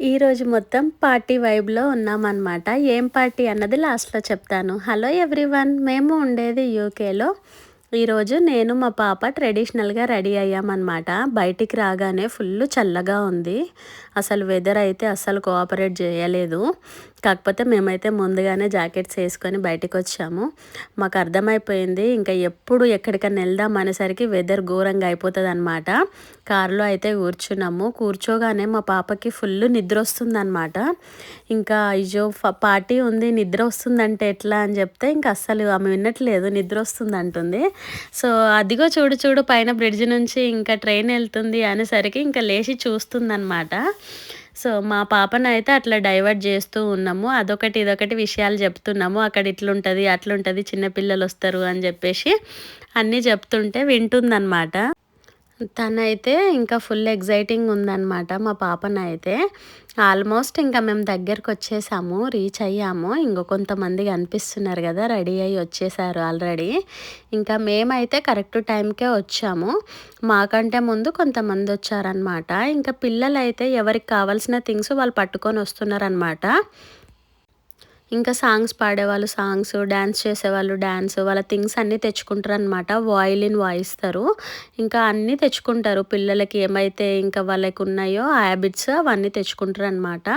ఈరోజు మొత్తం పార్టీ వైబ్లో ఉన్నామన్నమాట. ఏం పార్టీ అన్నది లాస్ట్లో చెప్తాను. హలో ఎవ్రీవన్ మేము ఉండేది యూకేలో. ఈరోజు నేను మా పాప ట్రెడిషనల్గా రెడీ అయ్యామన్నమాట. బయటికి రాగానే ఫుల్ చల్లగా ఉంది. అసలు వెదర్ అయితే అస్సలు కోఆపరేట్ చేయలేదు. కాకపోతే మేమైతే ముందుగానే జాకెట్స్ వేసుకొని బయటకు వచ్చాము మాకు అర్థమైపోయింది ఇంకా ఎప్పుడు ఎక్కడికైనా వెళ్దాం అనేసరికి వెదర్ ఘోరంగా అయిపోతుంది అనమాట కారులో అయితే కూర్చున్నాము. కూర్చోగానే మా పాపకి ఫుల్ నిద్ర వస్తుందన్నమాట. ఇంకా అయ్యో పార్టీ ఉంది నిద్ర వస్తుందంటే ఎట్లా అని చెప్తే ఇంకా అస్సలు ఆమె వినట్లేదు నిద్ర వస్తుంది అంటుంది సో అదిగో చూడు చూడు పైన బ్రిడ్జ్ నుంచి ఇంకా ట్రైన్ వెళ్తుంది అనేసరికి ఇంకా లేచి చూస్తుందన్నమాట. సో మా పాపను అయితే అట్లా డైవర్ట్ చేస్తూ ఉన్నాము. అదొకటి ఇదొకటి విషయాలు చెప్తున్నాము. అక్కడ ఇట్లుంటుంది అట్లుంటుంది చిన్నపిల్లలు వస్తారు అని చెప్పేసి అన్నీ చెప్తుంటే వింటుందన్నమాట. తనైతే ఇంకా ఫుల్ ఎగ్జైటింగ్ ఉందన్నమాట మా పాపనైతే. ఆల్మోస్ట్ ఇంకా మేము దగ్గరకు వచ్చేసాము రీచ్ అయ్యాము. ఇంకో కొంతమంది కనిపిస్తున్నారు కదా రెడీ అయ్యి వచ్చేసారు ఆల్రెడీ. ఇంకా మేమైతే కరెక్ట్ టైంకే వచ్చాము. మాకంటే ముందు కొంతమంది వచ్చారనమాట ఇంకా పిల్లలైతే ఎవరికి కావాల్సిన థింగ్స్ వాళ్ళు పట్టుకొని వస్తున్నారనమాట ఇంకా సాంగ్స్ పాడేవాళ్ళు సాంగ్స్ డ్యాన్స్ చేసేవాళ్ళు డ్యాన్స్ వాళ్ళ థింగ్స్ అన్నీ తెచ్చుకుంటారు అనమాట వాయిలిన్ వాయిస్తారు. ఇంకా అన్నీ తెచ్చుకుంటారు. పిల్లలకి ఏమైతే ఇంకా వాళ్ళకి ఉన్నాయో ఆ హ్యాబిట్స్ అవన్నీ తెచ్చుకుంటారు అనమాట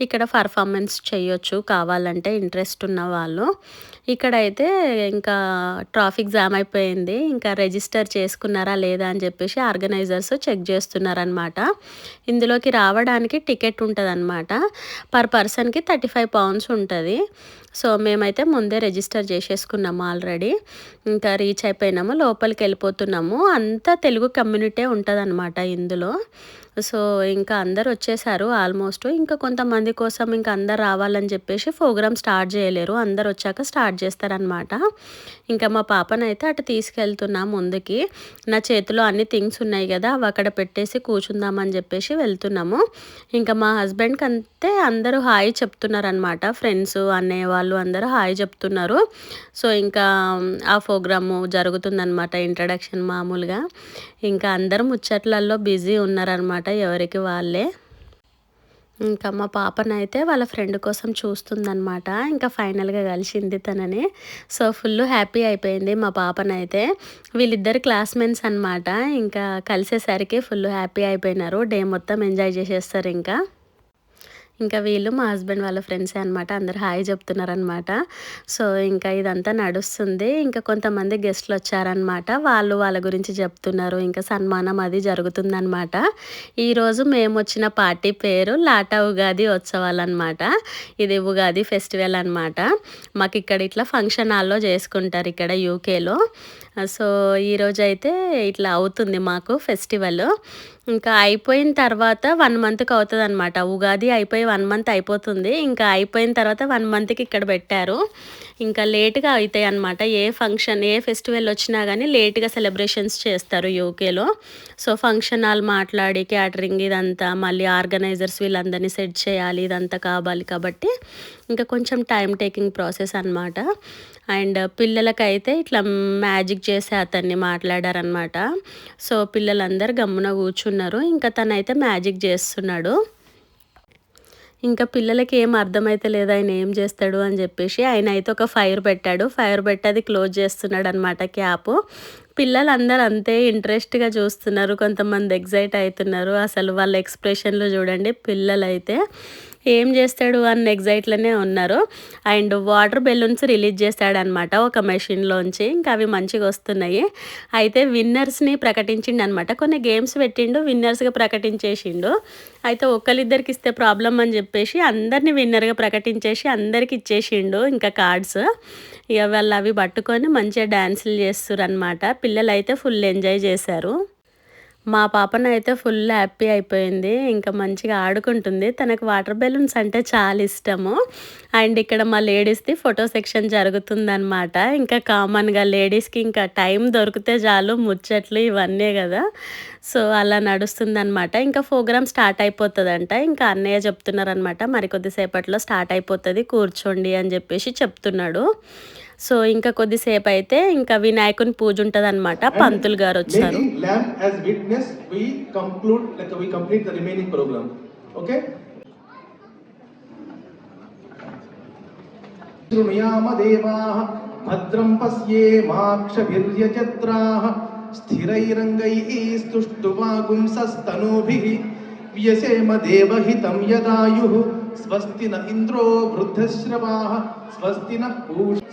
ఇక్కడ పర్ఫార్మెన్స్ చేయొచ్చు. కావాలంటే ఇంట్రెస్ట్ ఉన్న వాళ్ళు. ఇక్కడైతే ఇంకా ట్రాఫిక్ జామ్ అయిపోయింది. ఇంకా రిజిస్టర్ చేసుకున్నారా లేదా అని చెప్పేసి ఆర్గనైజర్స్ చెక్ చేస్తున్నారనమాట ఇందులోకి రావడానికి టికెట్ ఉంటుంది పర్ పర్సన్కి థర్టీ ఫైవ్ పౌండ్స్ ఉంటుంది. సో మేమైతే ముందే రిజిస్టర్ చేసేసుకున్నాము ఆల్రెడీ. ఇంకా రీచ్ అయిపోయినాము లోపలికి వెళ్ళిపోతున్నాము. అంతా తెలుగు కమ్యూనిటీ ఉంటుంది ఇందులో. సో ఇంకా అందరు వచ్చేసారు ఆల్మోస్ట్. ఇంకా కొంతమంది కోసం ఇంకా అందరు రావాలని చెప్పేసి ప్రోగ్రామ్ స్టార్ట్ చేయలేరు. అందరు వచ్చాక స్టార్ట్ చేస్తారనమాట ఇంకా మా పాపనైతే అటు తీసుకెళ్తున్నా ముందుకి. నా చేతిలో అన్ని థింగ్స్ ఉన్నాయి కదా అవి అక్కడ పెట్టేసి కూర్చుందామని చెప్పేసి వెళ్తున్నాము. ఇంకా మా హస్బెండ్కి అంతే అందరూ హాయ్ చెప్తున్నారనమాట ఫ్రెండ్స్ అన్నయ్య వాళ్ళు అందరూ హాయ్ చెప్తున్నారు. సో ఇంకా ఆ ప్రోగ్రాము జరుగుతుందనమాట ఇంట్రడక్షన్ మామూలుగా. ఇంకా అందరూ ముచ్చట్లలో బిజీ ఉన్నారనమాట ఎవరికి వాళ్ళే. ఇంకా మా పాపనైతే వాళ్ళ ఫ్రెండ్ కోసం చూస్తుందనమాట ఇంకా ఫైనల్గా కలిసింది తనని. సో ఫుల్ హ్యాపీ అయిపోయింది మా పాపనైతే. వీళ్ళిద్దరు క్లాస్మేట్స్ అనమాట ఇంకా కలిసేసరికి ఫుల్ హ్యాపీ అయిపోయినారు. డే మొత్తం ఎంజాయ్ చేసేస్తారు ఇంకా. ఇంకా వీళ్ళు మా హస్బెండ్ వాళ్ళ ఫ్రెండ్సే అనమాట అందరు హాయ్ చెప్తున్నారనమాట సో ఇంకా ఇదంతా నడుస్తుంది. ఇంకా కొంతమంది గెస్ట్లు వచ్చారనమాట వాళ్ళు వాళ్ళ గురించి చెప్తున్నారు. ఇంకా సన్మానం అది జరుగుతుందనమాట ఈరోజు మేము వచ్చిన పార్టీ పేరు లాటా ఉగాది ఉత్సవాలు అనమాట ఇది ఉగాది ఫెస్టివల్ అనమాట మాకు ఇక్కడ ఇట్లా ఫంక్షన్ హాల్లో చేసుకుంటారు ఇక్కడ యూకేలో. సో ఈరోజు అయితే ఇట్లా అవుతుంది మాకు ఫెస్టివల్. ఇంకా అయిపోయిన తర్వాత వన్ మంత్కి అవుతుంది అనమాట ఉగాది అయిపోయి వన్ మంత్ అయిపోతుంది. ఇంకా అయిపోయిన తర్వాత వన్ మంత్కి ఇక్కడ పెట్టారు. ఇంకా లేట్గా అవుతాయి అనమాట ఏ ఫంక్షన్ ఏ ఫెస్టివల్ వచ్చినా కానీ లేట్గా సెలబ్రేషన్స్ చేస్తారు యూకేలో. సో ఫంక్షన్ హాల్ మాట్లాడి క్యాటరింగ్ ఇదంతా మళ్ళీ ఆర్గనైజర్స్ వీళ్ళందరినీ సెట్ చేయాలి ఇదంతా కావాలి కాబట్టి ఇంకా కొంచెం టైం టేకింగ్ ప్రాసెస్ అనమాట అండ్ పిల్లలకైతే ఇట్లా మ్యాజిక్ చేసే అతన్ని మాట్లాడారనమాట సో పిల్లలందరూ గమ్మున కూర్చున్నారు. ఇంకా తనైతే మ్యాజిక్ చేస్తున్నాడు. ఇంకా పిల్లలకి ఏం అర్థమైతే లేదు ఆయన ఏం చేస్తాడు అని చెప్పేసి ఆయన అయితే ఒక ఫైర్ పెట్టాడు. ఫైర్ పెట్టి అది క్లోజ్ చేస్తున్నాడు అనమాట క్యాప్ పిల్లలందరూ అంతే ఇంట్రెస్ట్గా చూస్తున్నారు కొంతమంది ఎగ్జైట్ అవుతున్నారు. అసలు వాళ్ళ ఎక్స్ప్రెషన్లు చూడండి పిల్లలైతే ఏం చేస్తాడు అన్న ఎగ్జైట్లోనే ఉన్నారు. అండ్ వాటర్ బెలూన్స్ రిలీజ్ చేస్తాడనమాట ఒక మెషిన్లోంచి ఇంకా అవి మంచిగా వస్తున్నాయి. అయితే విన్నర్స్ని ప్రకటించిండు అనమాట కొన్ని గేమ్స్ పెట్టిండు విన్నర్స్గా ప్రకటించేసిండు. అయితే ఒకరిద్దరికి ఇస్తే ప్రాబ్లం అని చెప్పేసి అందరినీ విన్నర్గా ప్రకటించేసి అందరికి ఇచ్చేసిండు ఇంకా కార్డ్స్ ఇక వాళ్ళు అవి పట్టుకొని మంచిగా డ్యాన్సులు చేస్తారు అనమాట పిల్లలు అయితే ఫుల్ ఎంజాయ్ చేశారు. మా పాపను అయితే ఫుల్ హ్యాపీ అయిపోయింది. ఇంకా మంచిగా ఆడుకుంటుంది. తనకు వాటర్ బెలూన్స్ అంటే చాలా ఇష్టము. అండ్ ఇక్కడ మా లేడీస్ది ఫోటో సెక్షన్ జరుగుతుందనమాట ఇంకా కామన్గా లేడీస్కి ఇంకా టైం దొరికితే చాలు ముచ్చట్లు ఇవన్నీ కదా. సో అలా నడుస్తుందనమాట ఇంకా ప్రోగ్రామ్ స్టార్ట్ అయిపోతుందంట. ఇంకా అన్నయ్య చెప్తున్నారనమాట మరి కొద్దిసేపట్లో స్టార్ట్ అయిపోతుంది కూర్చోండి అని చెప్పేసి చెప్తున్నాడు. సో ఇంకా కొద్దిసేపు అయితే ఇంకా వినాయకుని పూజ ఉంటుంది అనమాట పంతులు గారు వచ్చారు. భద్రం పశ్యే మాక్షవిర్యచత్రా స్థిరైరంగైస్తుష్టువాగుంసస్తనూభిః వ్యసేమ దేవహితం యదాయుః स्वस्ति न इंद्रो वृद्धश्रवा स्वस्ति न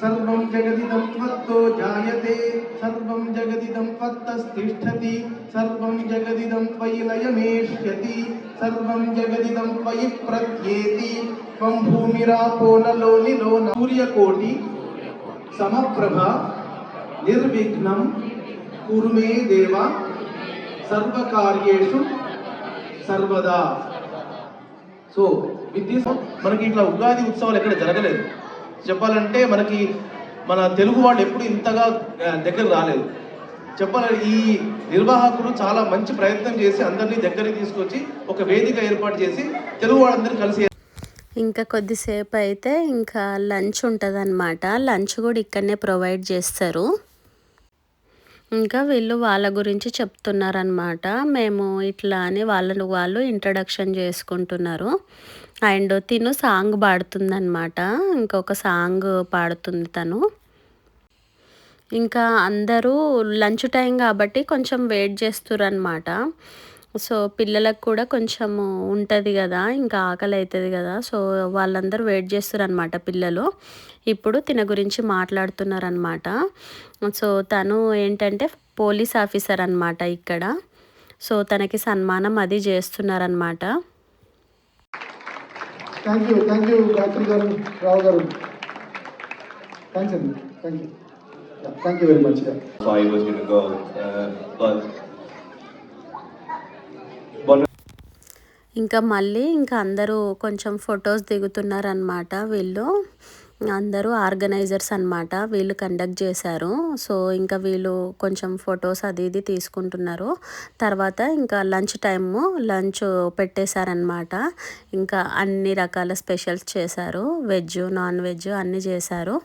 सर्व जगदिदं त्वत्तो जायते सर्वं जगदिदं त्वत्तस्तिष्ठति सर्वं जगदिदं त्वयि लयमेष्यति सर्वं जगदिदं त्वयि प्रत्येति त्वं भूमिरापो नलो निलो न सूर्यकोटि समप्रभा निर्विघ्नं कुरु मे देव सर्वकार्येषु सर्वदा సో విత్ మనకి ఇట్లా ఉగాది ఉత్సవాలు ఎక్కడ జరగలేదు. చెప్పాలంటే మనకి మన తెలుగు వాళ్ళు ఎప్పుడు ఇంతగా దగ్గర రాలేదు. చెప్పాలంటే ఈ నిర్వాహకుడు చాలా మంచి ప్రయత్నం చేసి అందరినీ దగ్గరికి తీసుకొచ్చి ఒక వేదిక ఏర్పాటు చేసి తెలుగు వాళ్ళందరూ కలిసి ఇంకా కొద్దిసేపు అయితే ఇంకా లంచ్ ఉంటుంది అనమాట లంచ్ కూడా ఇక్కడనే ప్రొవైడ్ చేస్తారు. ఇంకా వీళ్ళు వాళ్ళ గురించి చెప్తున్నారనమాట మేము ఇట్లా అని వాళ్ళను వాళ్ళు ఇంట్రడక్షన్ చేసుకుంటున్నారు. అండ్ తిను సాంగ్ పాడుతుందనమాట ఇంకొక సాంగ్ పాడుతుంది తను. ఇంకా అందరూ లంచ్ టైం కాబట్టి కొంచెం వెయిట్ చేస్తుర్రు అనమాట సో పిల్లలకు కూడా కొంచెం ఉంటుంది కదా ఇంకా ఆకలి అవుతుంది కదా సో వాళ్ళందరూ వెయిట్ చేస్తారు అనమాట పిల్లలు. ఇప్పుడు తిన గురించి మాట్లాడుతున్నారనమాట సో తను ఏంటంటే పోలీస్ ఆఫీసర్ అనమాట ఇక్కడ. సో తనకి సన్మానం అది చేస్తున్నారనమాట thank you thank you Gayathri గారు రావు గారు. థ్యాంక్స్ అండి thank you thank you very much ఇంకా మళ్ళీ ఇంకా అందరూ కొంచెం ఫొటోస్ దిగుతున్నారనమాట వీళ్ళు. అందరూ ఆర్గనైజర్స్ అన్నమాట. వీళ్ళు కండక్ట్ చేశారు. సో ఇంకా వీళ్ళు కొంచెం ఫొటోస్ అది ఇది తీసుకుంటున్నారు. తర్వాత ఇంకా లంచ్ టైము లంచ్ పెట్టేశారనమాట ఇంకా అన్ని రకాల స్పెషల్స్ చేశారు. వెజ్ నాన్ వెజ్ అన్నీ చేశారు.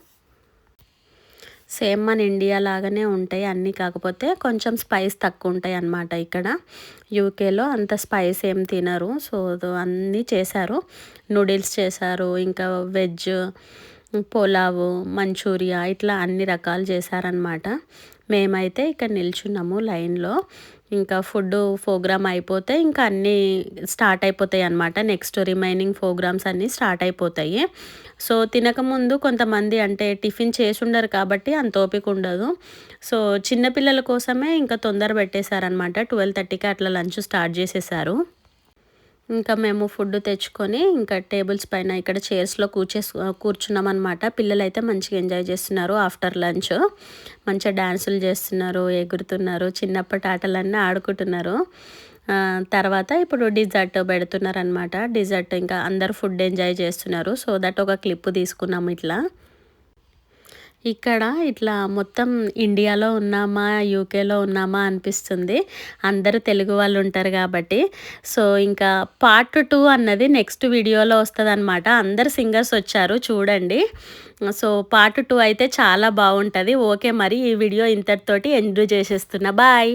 సేమ్ మన ఇండియా లాగానే ఉంటాయి అన్నీ. కాకపోతే కొంచెం స్పైస్ తక్కువ ఉంటాయి అన్నమాట ఇక్కడ. యూకేలో అంత స్పైస్ ఏం తినరు. సో అన్నీ చేశారు. నూడిల్స్ చేశారు. ఇంకా వెజ్ పులావు మంచూరియా ఇట్లా అన్ని రకాలు చేశారనమాట మేమైతే ఇక్కడ నిల్చున్నాము లైన్లో. ఇంకా ఫుడ్ ప్రోగ్రామ్ అయిపోతే ఇంకా అన్నీ స్టార్ట్ అయిపోతాయి అన్నమాట. నెక్స్ట్ రిమైనింగ్ ప్రోగ్రామ్స్ అన్నీ స్టార్ట్ అయిపోతాయి. సో తినకముందు కొంతమంది అంటే టిఫిన్ చేసి ఉండరు కాబట్టి అంత ఓపిక ఉండదు. సో చిన్నపిల్లల కోసమే ఇంకా తొందర పెట్టేశారనమాట ట్వెల్వ్ థర్టీకి అట్లా లంచ్ స్టార్ట్ చేసేసారు ఇంకా మేము ఫుడ్ తెచ్చుకొని ఇంకా టేబుల్స్ పైన ఇక్కడ చైర్స్లో కూర్చే కూర్చున్నాం అనమాట పిల్లలు అయితే మంచిగా ఎంజాయ్ చేస్తున్నారు ఆఫ్టర్ లంచ్. మంచిగా డ్యాన్సులు చేస్తున్నారు ఎగురుతున్నారు చిన్నప్పటి ఆటలన్నీ ఆడుకుంటున్నారు. తర్వాత ఇప్పుడు డిజర్ట్ పెడుతున్నారు అనమాట డిజర్ట్ ఇంకా అందరు ఫుడ్ ఎంజాయ్ చేస్తున్నారు. సో దట్ ఒక క్లిప్ తీసుకున్నాము ఇట్లా. ఇక్కడ ఇట్లా మొత్తం ఇండియాలో ఉన్నామా యూకేలో ఉన్నామా అనిపిస్తుంది. అందరూ తెలుగు వాళ్ళు ఉంటారు కాబట్టి. సో ఇంకా పార్ట్ టూ అన్నది నెక్స్ట్ వీడియోలో వస్తుంది అనమాట అందరు సింగర్స్ వచ్చారు చూడండి. సో పార్ట్ టూ అయితే చాలా బాగుంటుంది. ఓకే మరి ఈ వీడియో ఇంతటితోటి ఎంజాయ్ చేసేస్తున్నా. బాయ్.